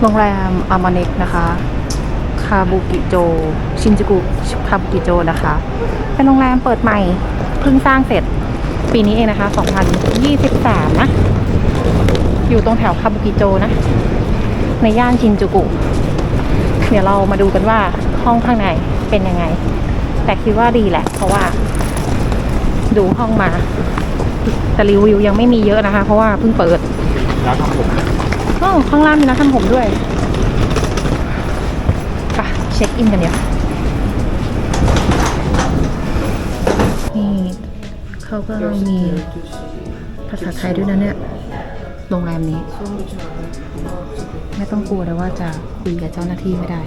โรงแรมอามาเนะนะคะ คาบุกิโจ ชินจูกุคาบุกิโจนะคะ เป็นโรงแรมเปิดใหม่ เพิ่งสร้างเสร็จปีนี้เองนะคะ 2023 นะ อยู่ตรงแถวคาบุกิโจนะ ในย่านชินจูกุ เดี๋ยวเรามาดูกันว่าห้องข้างในเป็นยังไง แต่คิดว่าดีแหละ เพราะว่า ดูห้องมา แต่รีวิวยังไม่มีเยอะนะคะ เพราะว่าเพิ่งเปิดร้านทำผม อ๋อข้างล่างมีร้านทำผมด้วยไปเช็คอินกันเดี๋ยว นี่เขาก็มีภาษาไทยด้วยนะเนี่ย โรงแรมนี้ ไม่ต้องกลัวเลยว่าจะคุยกับเจ้าหน้าที่ไม่ได้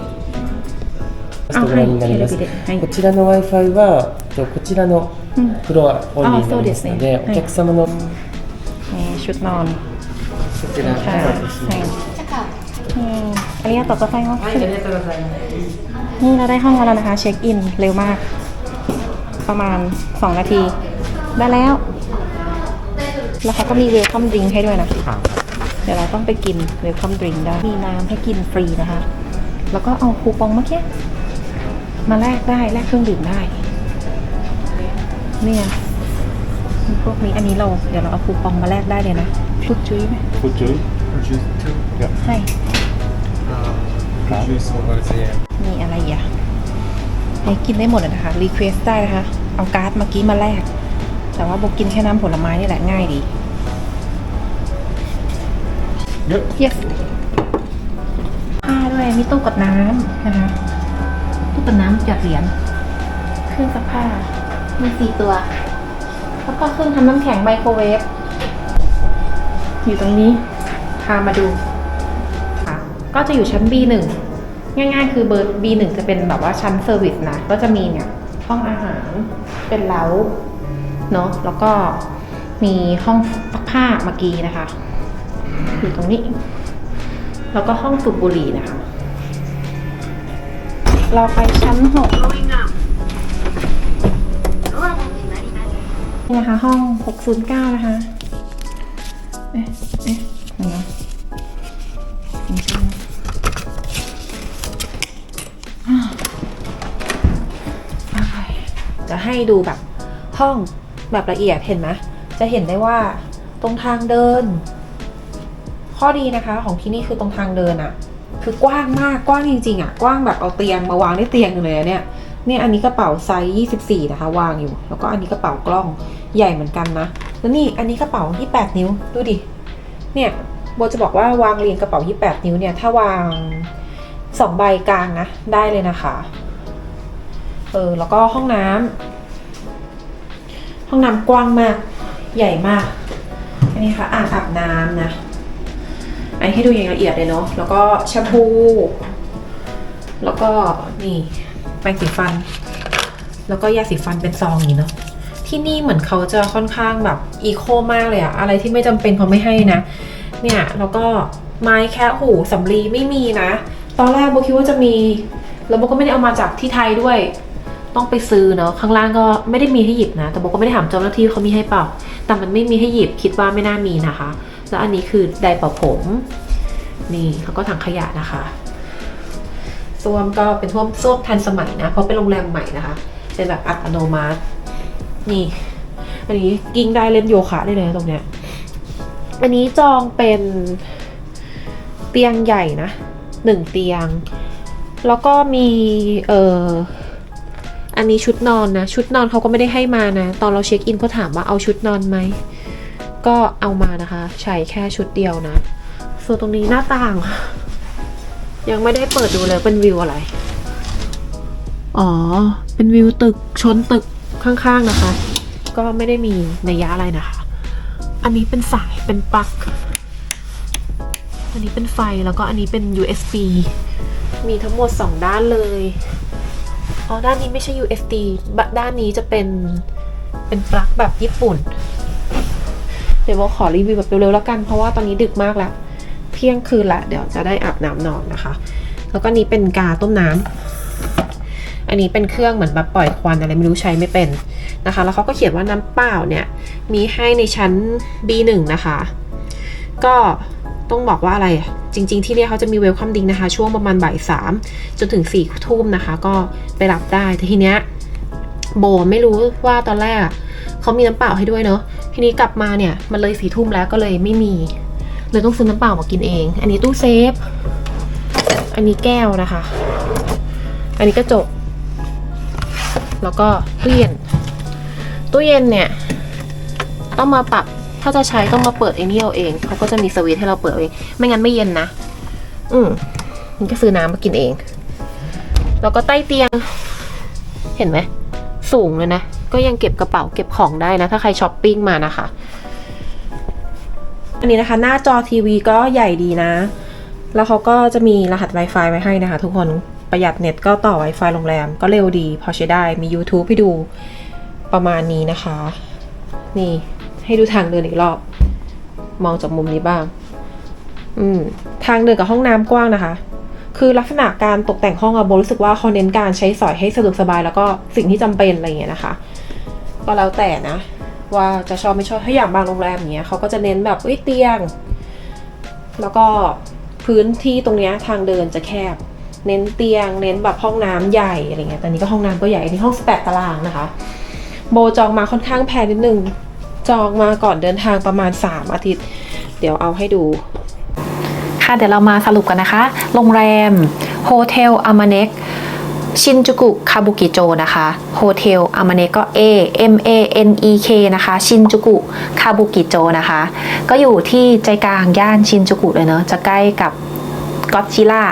レストランになりますあはいテレビではいこちらの Wi-Fi はとこちらのうんフロアオンリーになりますのあそうですでねはいお客様のこ นี่ชุดนอ น ちら ค่ะ からです ใช่ ね อืมอันนี้ต่อก็ไฟว่า はいありがとうございます นี่เราได้ห้องแล้วนะคะ เช็คอินเร็วมาก ประมาณ 2 นาที ได้แล้ว แล้วเขาก็มีเวลคัมดริงให้ด้วยนะ เดี๋ยวเราต้องไปกินเวลคัมดริงได้ มีน้ำให้กินฟรีนะคะ แล้วก็เอาคูปองเมื่อกี้มาแลกได้แลกเครื่องดื่มได้ เนี่ยมีพวกนี้อันนี้เรา เดี๋ยวเราเอาคูปองมาแลกได้เลยนะ ฟุตจุ้ยไหม Food joy. Produce two. ใช่ Um, produce over there. มีอะไรอะไอ้กินได้หมดอะนะคะ รีเควสต์ได้นะคะ เอาการ์ดเมื่อกี้มาแลก แต่ว่าโบกินแค่น้ำผลไม้นี่แหละง่ายดี เยอะ yes ผ้าด้วย มีตู้กดน้ำนะคะ ตู้กดน้ำจัดเหรียญ เครื่องซักผ้า มีสี่ตัว แล้วก็เครื่องทำน้ำแข็งไมโครเวฟ อยู่ตรงนี้ พามาดูค่ะก็จะอยู่ชั้น B1 ง่ายๆ คือเบอร์ B1 จะเป็นแบบว่าชั้นเซอร์วิสนะ ก็จะมีเนี่ยห้องอาหารเป็นเล้าเนาะแล้วก็มีห้องซักผ้าเมื่อกี้นะคะ อยู่ตรงนี้ แล้วก็ห้องสูบบุหรี่นะคะ เราไปชั้นหกนี่นะคะ ห้อง 609 นะคะ เอ๊ะ เอ๊ะเดี๋ยวนไหมจะให้ดูแบบห้องแบบละเอียดเห็นไหมจะเห็นได้ว่าตรงทางเดิน ข้อดีนะคะของที่นี่คือตรงทางเดินอะคือกว้างมากกว้างจริงๆอะกว้างแบบเอาเตียงมาวางได้เตียงหนึ่งเลยเนี่ยเนี่ยอันนี้กระเป๋าไซส์24นะคะ วางอยู่ แล้วก็อันนี้กระเป๋ากล้อง ใหญ่เหมือนกันนะ แล้วนี่อันนี้กระเป๋าที่8นิ้ว ดูดิ เนี่ยโบจะบอกว่าวางเรียงกระเป๋าที่8นิ้วเนี่ย ถ้าวางสองใบกลางนะ ได้เลยนะคะ เออ แล้วก็ห้องน้ำ ห้องน้ำกว้างมาก ใหญ่มาก อันนี้ค่ะ อ่างอาบน้ำนะ อันนี้ให้ดูอย่างละเอียดเลยเนาะ แล้วก็แชมพู แล้วก็นี่แปรงสีฟัน แล้วก็ยาสีฟันเป็นซองอย่างนี้เนาะ ที่นี่เหมือนเขาจะค่อนข้างแบบอีโคมากเลยอะอะไรที่ไม่จำเป็นเขาไม่ให้นะ เนี่ยแล้วก็ไม้แคะหูสำลีไม่มีนะ ตอนแรกโบคิดว่าจะมี แล้วโบก็ไม่ได้เอามาจากที่ไทยด้วย ต้องไปซื้อเนาะข้างล่างก็ไม่ได้มีให้หยิบนะ แต่โบก็ไม่ได้ถามเจ้าหน้าที่เขามีให้เปล่า แต่มันไม่มีให้หยิบคิดว่าไม่น่ามีนะคะ แล้วอันนี้คือไดร์เป่าผม นี่แล้วก็ถังขยะนะคะส้วมก็เป็นส้วมส้วมทันสมัยนะ เพราะเป็นโรงแรมใหม่นะคะ เป็นแบบอัตโนมัติ นี่ อันนี้กิ้งได้เล่นโยคะได้เลยตรงเนี้ย อันนี้จองเป็นเตียงใหญ่นะหนึ่งเตียง แล้วก็มีเอ่ออันนี้ชุดนอนนะ ชุดนอนเขาก็ไม่ได้ให้มานะ ตอนเราเช็คอินเขาถามว่าเอาชุดนอนไหม ก็เอามานะคะ ใช้แค่ชุดเดียวนะ ส่วนตรงนี้หน้าต่าง ยังไม่ได้เปิดดูเลยเป็นวิวอะไร อ๋อ เป็นวิวตึกชนตึก ข้างๆนะคะ ก็ไม่ได้มีนัยยะอะไรนะคะ อันนี้เป็นสายเป็นปลั๊ก อันนี้เป็นไฟแล้วก็อันนี้เป็น USB มีทั้งหมด 2 ด้านเลย อ๋อ ด้านนี้ไม่ใช่ USB ด้านนี้จะเป็น เป็นปลั๊กแบบญี่ปุ่น เดี๋ยวโบขอรีวิวแบบเร็วๆแล้วกัน เพราะว่าตอนนี้ดึกมากแล้ว เที่ยงคืนละ เดี๋ยวจะได้อาบน้ำนอนนะคะ แล้วก็นี้เป็นกาต้มน้ำ อันนี้เป็นเครื่องเหมือนแบบปล่อยควันอะไรไม่รู้ใช้ไม่เป็นนะคะ แล้วเขาก็เขียนว่าน้ำเปล่าเนี่ยมีให้ในชั้น B1 นะคะ ก็ต้องบอกว่าอะไรจริง ๆ ที่เนี่ยเขาจะมีเวลคัมดิงนะคะ ช่วงประมาณบ่ายสามจนถึงสี่ทุ่มนะคะ ก็ไปรับได้แต่ทีเนี้ยโบไม่รู้ว่าตอนแรกเขามีน้ำเปล่าให้ด้วยเนอะทีนี้กลับมาเนี่ยมันเลยสี่ทุ่มแล้วก็เลยไม่มีเลยต้องซื้อน้ำเปล่ามากินเอง อันนี้ตู้เซฟ อันนี้แก้วนะคะ อันนี้กระจก แล้วก็ตู้เย็นตู้เย็นเนี่ย ต้องมาปรับถ้าจะใช้ต้องมาเปิดไอ้นี่เอาเองเขาก็จะมีสวิตให้เราเปิดเอาเองไม่งั้นไม่เย็นนะ อืมนี่ก็ซื้อน้ำมากินเอง แล้วก็ใต้เตียง เห็นไหมสูงเลยนะ ก็ยังเก็บกระเป๋าเก็บของได้นะ ถ้าใครช้อปปิ้งมานะคะ อันนี้นะคะ หน้าจอทีวีก็ใหญ่ดีนะ แล้วเขาก็จะมีรหัส Wi-Fi ไว้ให้นะคะ ทุกคน ประหยัดเน็ตก็ต่อ Wi-Fi โรงแรมก็เร็วดี พอใช้ได้มี YouTube ให้ดูประมาณนี้นะคะ นี่ให้ดูทางเดินอีกรอบ มองจากมุมนี้บ้าง อืมทางเดินกับห้องน้ำกว้างนะคะ คือลักษณะการตกแต่งห้องอะโบรู้สึกว่าเขาเน้นการใช้สอยให้สะดวกสบายแล้วก็สิ่งที่จำเป็นอะไรอย่างเงี้ยนะคะ ก็แล้วแต่นะ ว่าจะชอบไม่ชอบถ้าอย่างบางโรงแรมอย่างเงี้ยเขาก็จะเน้นแบบเอ้ยเตียง แล้วก็พื้นที่ตรงเนี้ยทางเดินจะแคบ เน้นเตียง เน้นแบบห้องน้ำใหญ่อะไรเงี้ยแต่นี้ก็ห้องน้ำก็ใหญ่นนี้ห้อง 18 ตารางนะคะ โบจองมาค่อนข้างแพงนิดนึง จองมาก่อนเดินทางประมาณ 3 อาทิตย์ เดี๋ยวเอาให้ดู ค่ะเดี๋ยวเรามาสรุปกันนะคะ โรงแรมโฮเทลอามาเน็กชินจูกุคาบุกิโจนะคะโฮเทลอามาเนก็ A M A N E K นะคะชินจูกุคาบุกิโจนะคะ ก็อยู่ที่ใจกลางย่านชินจูกุเลยเนอะจะใกล้กับก็จิล่า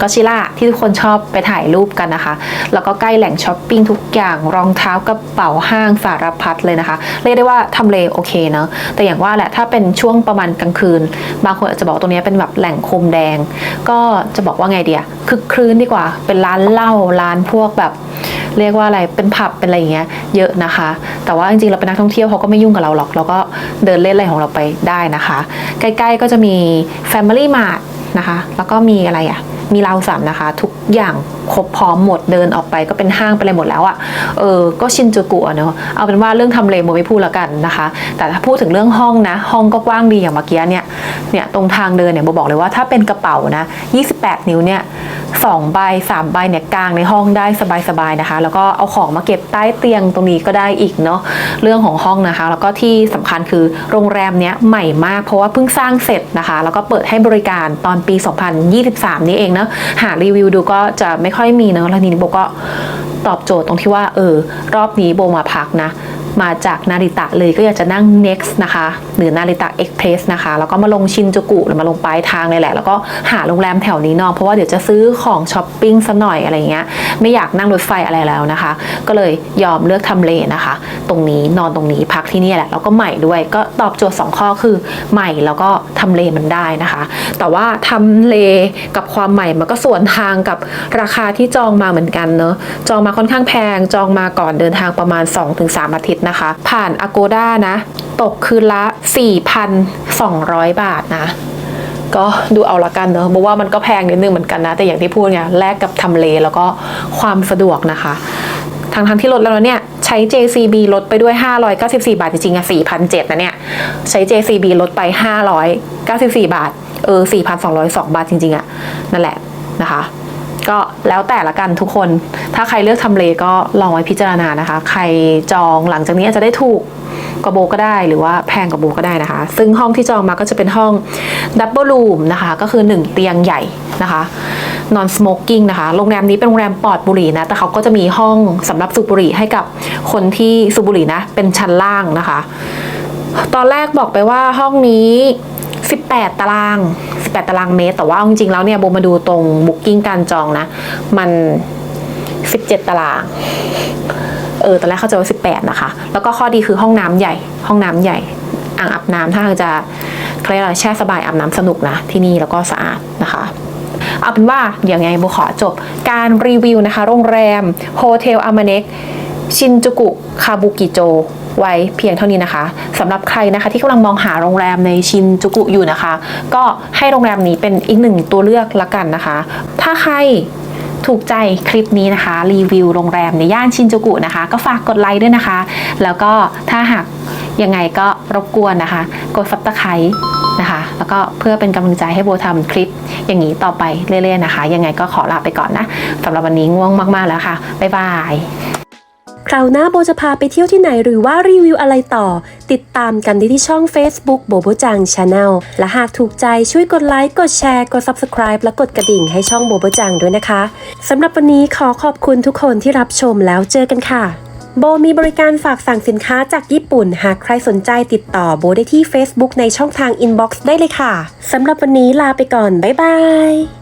ก็ชิล่าที่ทุกคนชอบไปถ่ายรูปกันนะคะ แล้วก็ใกล้แหล่งช้อปปิ้งทุกอย่างรองเท้ากระเป๋าห้างสารพัดเลยนะคะ เรียกได้ว่าทำเลโอเคเนอะแต่อย่างว่าแหละถ้าเป็นช่วงประมาณกลางคืน บางคนอาจจะบอกตรงนี้เป็นแบบแหล่งโคมแดง ก็จะบอกว่าไงเดียคึกครื้นดีกว่า เป็นร้านเหล้าร้านพวกแบบ เรียกว่าอะไรเป็นผับเป็นอะไรอย่างเงี้ยเยอะนะคะ แต่ว่าจริงๆเราเป็นนักท่องเที่ยวเขาก็ไม่ยุ่งกับเราหรอกเราก็เดินเล่นอะไรของเราไปได้นะคะ ใกล้ๆก็จะมี Family Mart นะคะ แล้วก็มีอะไรอะ่ะมีราวสันนะคะ ทุกอย่างครบพร้อมหมดเดินออกไปก็เป็นห้างเป็นอะไรหมดแล้วอะ่ะเออก็ชินจูกุอเนอะเอาเป็นว่าเรื่องทำเลโมไม่พูดแล้วกันนะคะ แต่ถ้าพูดถึงเรื่องห้องนะ ห้องก็กว้างดีอย่างเมื่อกี้เนี่ยเนี่ยตรงทางเดินเนี่ยโบบอกเลยว่าถ้าเป็นกระเป๋านะ 28 นิ้วเนี่ยสองใบสามใบเนี่ยกลางในห้องได้สบายๆนะคะ แล้วก็เอาของมาเก็บใต้เตียงตรงนี้ก็ได้อีกเนาะเรื่องของห้องนะคะ แล้วก็ที่สำคัญคือโรงแรมเนี้ยใหม่มากเพราะว่าเพิ่งสร้างเสร็จนะคะ แล้วก็เปิดให้บริการตอนปี 2023 นี้เองเนาะหารีวิวดูก็จะไม่ค่อยมีเนาะแล้วทีนี้โบก็ตอบโจทย์ตรงที่ว่าเออรอบนี้โบมาพักนะ มาจากนาริตะเลยก็อยากจะนั่ง next นะคะ หรือนาริตะ express นะคะ แล้วก็มาลงชินจูกุหรือมาลงปลายทางเลยแหละ แล้วก็หาโรงแรมแถวนี้นอกเพราะว่าเดี๋ยวจะซื้อของช้อปปิ้งซะหน่อยอะไรเงี้ยไม่อยากนั่งรถไฟอะไรแล้วนะคะ ก็เลยยอมเลือกทำเลนะคะ ตรงนี้นอนตรงนี้พักที่นี่แหละแล้วก็ใหม่ด้วยก็ตอบโจทย์ 2 ข้อคือใหม่แล้วก็ทำเลมันได้นะคะ แต่ว่าทำเลกับความใหม่มันก็ส่วนทางกับราคาที่จองมาเหมือนกันเนอะจองมาค่อนข้างแพงจองมาก่อนเดินทางประมาณ 2-3อาทิตย์นะคะ ผ่าน Agoda นะ ตกคืนละ 4,200 บาทนะ ก็ดูเอาละกันเนอะบอกว่ามันก็แพงนิดนึงเหมือนกันนะ แต่อย่างที่พูดไงแลกกับทำเลแล้วก็ความสะดวกนะคะทั้งทั้งที่ลดแล้วเนี่ย ใช้ JCB ลดไปด้วย 594 บาท จริงๆอะ4,007นะเนี่ย ใช้ JCB ลดไป 594 บาท เออ 4,202 บาทจริงๆอะนั่นแหละนะคะ ก็แล้วแต่ละกันทุกคน ถ้าใครเลือกทำเลก็ลองไว้พิจารณานะคะ ใครจองหลังจากนี้อาจจะได้ถูกกว่าโบก็ได้หรือว่าแพงกว่าโบก็ได้นะคะ ซึ่งห้องที่จองมาก็จะเป็นห้องดับเบิลรูมนะคะก็คือ 1 เตียงใหญ่นะคะนอนสโมกกิ้งนะคะโรงแรมนี้เป็นโรงแรมปลอดบุหรี่นะแต่เขาก็จะมีห้องสำหรับสูบบุหรี่ให้กับคนที่สูบบุหรี่นะเป็นชั้นล่างนะคะ ตอนแรกบอกไปว่าห้องนี้ 18 ตาราง 18 ตารางเมตร แต่ว่าจริงๆแล้วเนี่ยโบมาดูตรงบุ๊กิ้งการจองนะ มัน 17 ตาราง เออตอนแรกเข้าใจว่า18 นะคะ แล้วก็ข้อดีคือห้องน้ำใหญ่ ห้องน้ำใหญ่ อ่างอาบน้ำถ้าเราจะเขาเรียกอะไรแช่สบายอาบน้ำสนุกนะ ที่นี่แล้วก็สะอาดนะคะเอาเป็นว่าเดี๋ยวไงโบขอจบการรีวิวนะคะ โรงแรมโฮเทลอามาเน็กชินจูกุคาบุกิโจ ไว้เพียงเท่านี้นะคะสำหรับใครนะคะที่กำลังมองหาโรงแรมในชินจูกุอยู่นะคะ ก็ให้โรงแรมนี้เป็นอีกหนึ่งตัวเลือกละกันนะคะ ถ้าใครถูกใจคลิปนี้นะคะ รีวิวโรงแรมในย่านชินจูกุนะคะ ก็ฝากกดไลค์ด้วยนะคะ แล้วก็ถ้าหากยังไงก็รบกวนนะคะ กดซับสไครต์นะคะ แล้วก็เพื่อเป็นกำลังใจให้โบทำคลิปอย่างนี้ต่อไปเรื่อยๆนะคะ ยังไงก็ขอลาไปก่อนนะสำหรับวันนี้ง่วงมากๆแล้วค่ะ บ๊ายบาย คราวหน้าโบจะพาไปเที่ยวที่ไหนหรือว่ารีวิวอะไรต่อ ติดตามกันได้ที่ช่อง Facebook โบโบจัง Channel และหากถูกใจช่วยกดไลค์กดแชร์กด Subscribe และกดกระดิ่งให้ช่องโบโบจังด้วยนะคะสำหรับวันนี้ขอขอบคุณทุกคนที่รับชมแล้วเจอกันค่ะโบมีบริการฝากสั่งสินค้าจากญี่ปุ่น หากใครสนใจติดต่อโบได้ที่ Facebook ในช่องทาง Inbox ได้เลยค่ะ สำหรับวันนี้ลาไปก่อน บ๊ายบาย